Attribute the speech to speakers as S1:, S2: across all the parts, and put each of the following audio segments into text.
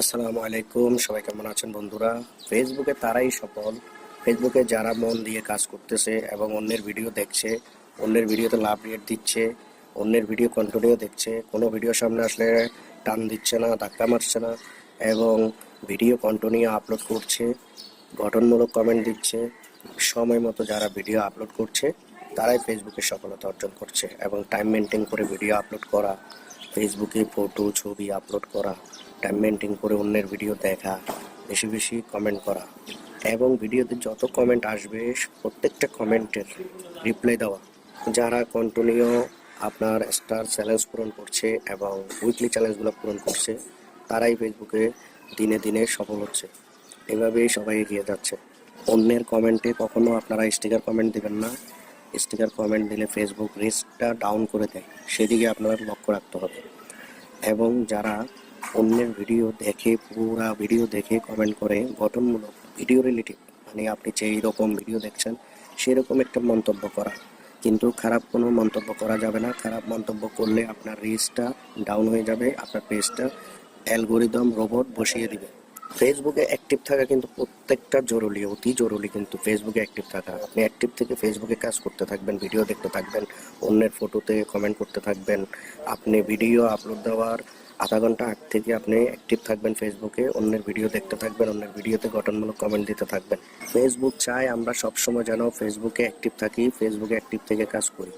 S1: আসসালামু আলাইকুম। সবাই কেমন আছেন বন্ধুরা? ফেসবুকে তারাই সফল। ফেসবুকে যারা মন দিয়ে কাজ করতেছে এবং অন্যের ভিডিও দেখছে, অন্যের ভিডিওতে লাভ রেট দিচ্ছে, অন্যের ভিডিও কন্টিনিউ দেখছে, কোনো ভিডিও সামনে আসলে টান দিচ্ছে না, ধাক্কা মারছে না এবং ভিডিও কন্টিনিউ আপলোড করছে, গঠনমূলক কমেন্ট দিচ্ছে, সময় মতো যারা ভিডিও আপলোড করছে, তারাই ফেসবুকে সফলতা অর্জন করছে এবং টাইম মেনটেন করে ভিডিও আপলোড করা। ফেসবুকে ফটো ছবি আপলোড করা টাইম মেনটেন করে অন্যের ভিডিও দেখা, বেশি বেশি কমেন্ট করা এবং ভিডিওতে যত কমেন্ট আসবে, প্রত্যেকটা কমেন্টের রিপ্লাই দেওয়া। যারা কন্টিনিউ আপনার স্টার চ্যালেঞ্জ পূরণ করছে এবং উইকলি চ্যালেঞ্জগুলো পূরণ করছে, তারাই ফেসবুকে দিনে দিনে সফল হচ্ছে। এভাবেই সবাই এগিয়ে যাচ্ছে। অন্যের কমেন্টে কখনো আপনারা স্টিকার কমেন্ট দেবেন না। স্টিকার কমেন্ট দিলে ফেসবুক রিস্কটা ডাউন করে দেয়। সেদিকে আপনারা লক্ষ্য রাখতে হবে। এবং যারা অন্যের ভিডিও দেখে, পুরা ভিডিও দেখে কমেন্ট করে, গঠনমূলক ভিডিও রিলেটিভ মানে আপনি যেই রকম ভিডিও দেখছেন, সেরকম একটা মন্তব্য করা। কিন্তু খারাপ কোনো মন্তব্য করা যাবে না। খারাপ মন্তব্য করলে আপনার রিচটা ডাউন হয়ে যাবে, আপনার পেজটা অ্যালগোরিদম রোবট বসিয়ে দিবে। ফেসবুকে অ্যাক্টিভ থাকা কিন্তু প্রত্যেকটা জরুরি, অতি জরুরি কিন্তু ফেসবুকে অ্যাক্টিভ থাকা। আপনি অ্যাক্টিভ থেকে ফেসবুকে কাজ করতে থাকবেন ভিডিও দেখতে থাকবেন, অন্যের ফটোতে কমেন্ট করতে থাকবেন, আপনি ভিডিও আপলোড দেওয়ার আধা ঘণ্টা আগ থেকে আপনি অ্যাক্টিভ থাকবেন ফেসবুকে অন্যের ভিডিও দেখতে থাকবেন, অন্যের ভিডিওতে গঠনমূলক কমেন্ট দিতে থাকবেন। ফেসবুক চাই আমরা সবসময় যেন ফেসবুকে অ্যাক্টিভ থাকি ফেসবুকে অ্যাক্টিভ থেকে কাজ করি।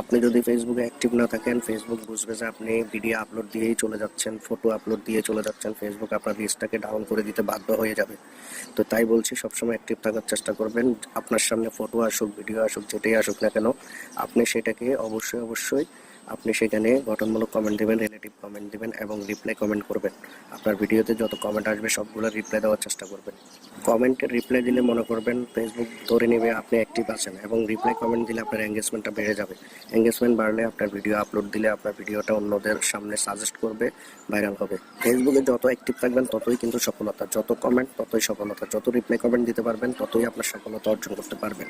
S1: আপনি যদি ফেসবুকে অ্যাক্টিভ না থাকেন ফেসবুক বুঝবে যে আপনি ভিডিও আপলোড দিয়েই চলে যাচ্ছেন ফটো আপলোড দিয়ে চলে যাচ্ছেন। ফেসবুক আপনার লিস্টটাকে ডাউন করে দিতে বাধ্য হয়ে যাবে। তো তাই বলছি, সবসময় অ্যাক্টিভ থাকার চেষ্টা করবেন। আপনার সামনে ফটো আসুক ভিডিও আসুক, যেটাই আসুক না কেন, আপনি সেটাকে অবশ্যই অবশ্যই আপনি সেখানে গঠনমূলক কমেন্ট দেবেন রিলেটিভ কমেন্ট দেবেন এবং রিপ্লাই কমেন্ট করবেন। আপনার ভিডিওতে যত কমেন্ট আসবে, সবগুলো রিপ্লাই দেওয়ার চেষ্টা করবেন। কমেন্টের রিপ্লাই দিলে মনে করবেন ফেসবুক ধরে নেবে আপনি অ্যাক্টিভ আছেন এবং রিপ্লাই কমেন্ট দিলে আপনার এঙ্গেজমেন্টটা বেড়ে যাবে। এঙ্গেজমেন্ট বাড়লে আপনার ভিডিও আপলোড দিলে আপনার ভিডিওটা অন্যদের সামনে সাজেস্ট করবে ভাইরাল হবে। ফেসবুকে যত অ্যাক্টিভ থাকবেন, ততই কিন্তু সফলতা। যত কমেন্ট ততই সফলতা। যত রিপ্লাই কমেন্ট দিতে পারবেন, ততই আপনার সফলতা অর্জন করতে পারবেন।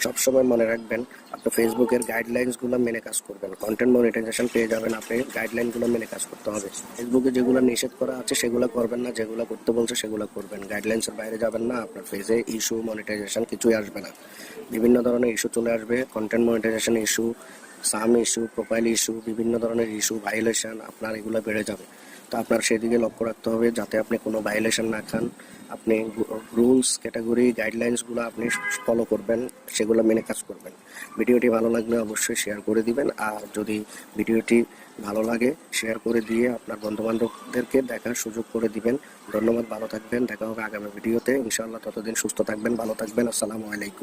S1: সবসময় মনে রাখবেন, আপনি ফেসবুকের গাইডলাইন্সগুলো মেনে কাজ করবেন। কন্টেন্ট মনিটাইজেশন পেয়ে যাবেন আপনি গাইডলাইনগুলো মেনে কাজ করতে হবে। ফেসবুকে যেগুলো নিষেধ করা আছে, সেগুলো করবেন না। যেগুলো করতে বলছে, সেগুলো করবেন। গাইডলাইন্সের বাইরে যাবেন। না। আপনার ফেজে ইস্যু মনিটাইজেশন কিছুই আসবে না। বিভিন্ন ধরনের ইস্যু চলে আসবে। Content monetization issue some issue profile issue বিভিন্ন ধরনের ইস্যু ভাইলেশন আপনার এগুলো বেড়ে যাবে। তো আপনার সেদিকে লক্ষ্য রাখতে হবে যাতে আপনি কোনো ভাইলেশন না খান। আপনি রুলস ক্যাটাগরি গাইডলাইন্সগুলো আপনি ফলো করবেন, সেগুলো মেনে কাজ করবেন। ভিডিওটি ভালো লাগলে অবশ্যই শেয়ার করে দিবেন, আর যদি ভিডিওটি ভালো লাগে শেয়ার করে দিয়ে আপনার বন্ধু বান্ধবদেরকে দেখার সুযোগ করে দিবেন। ধন্যবাদ, ভালো থাকবেন, দেখা হবে আগামী ভিডিওতে। ইনশাআল্লাহ ততদিন সুস্থ থাকবেন, ভালো থাকবেন, আসসালামু আলাইকুম।